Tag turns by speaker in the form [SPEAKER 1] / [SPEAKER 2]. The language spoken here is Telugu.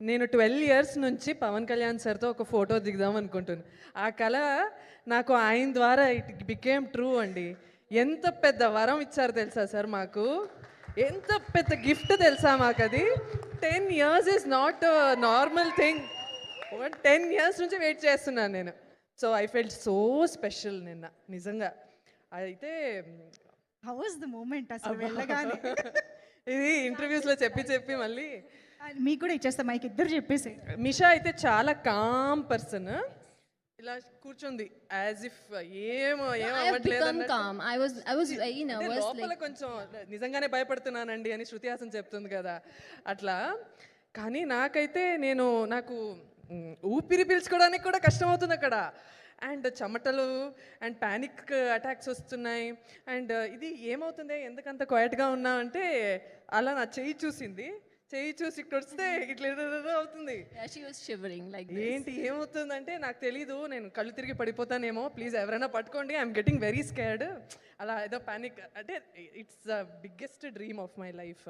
[SPEAKER 1] నేను ట్వెల్వ్ ఇయర్స్ నుంచి పవన్ కళ్యాణ్ సార్తో ఒక ఫోటో దిగుదాం అనుకుంటున్నాను ఆ కళ నాకు ఆయన ద్వారా ఇట్ బికేమ్ ట్రూ అండి. ఎంత పెద్ద వరం ఇచ్చారు తెలుసా సార్ మాకు? ఎంత పెద్ద గిఫ్ట్ తెలుసా మాకు అది? Ten years is not normal thing ten years నుంచి వెయిట్ చేస్తున్నాను నేను. So I felt so special నిన్న నిజంగా. అయితే
[SPEAKER 2] హౌ ద మూమెంట్ అసలు వెళ్ళగానే.
[SPEAKER 1] ఇది ఇంటర్వ్యూస్లో చెప్పి చెప్పి మళ్ళీ
[SPEAKER 2] మీకు కూడా ఇచ్చేస్తా మైక్ ఇద్దరు చెప్పేసి
[SPEAKER 1] మిషా అయితే చాలా కామ్ పర్సన్. ఇలా కూర్చుంది యాజ్ ఇఫ్ ఏం ఏం. లోపల కొంచెం నిజంగానే భయపడుతున్నానండి అని శృతి హాసన్ చెప్తుంది కదా. అట్లా. కానీ నాకైతే నేను నాకు ఊపిరి పీల్చుకోవడానికి కూడా కష్టమవుతుంది అక్కడ. అండ్ చెమటలు అండ్ ప్యానిక్ అటాక్స్ వస్తున్నాయి. అండ్ ఇది ఏమవుతుంది ఎందుకంత క్వైట్గా ఉన్నా అంటే అలా నా చెయ్యి చూసింది. చెయ్యి చూసి ఇక్కడ వస్తే ఇట్లా అవుతుంది. ఏంటి ఏమవుతుందంటే నాకు తెలీదు నేను కళ్ళు తిరిగి పడిపోతానేమో. ప్లీజ్ ఎవరైనా పట్టుకోండి ఐఎమ్ గెటింగ్ వెరీ స్కేర్డ్ అలా ఏదో పానిక్ అంటే it's the biggest dream of my life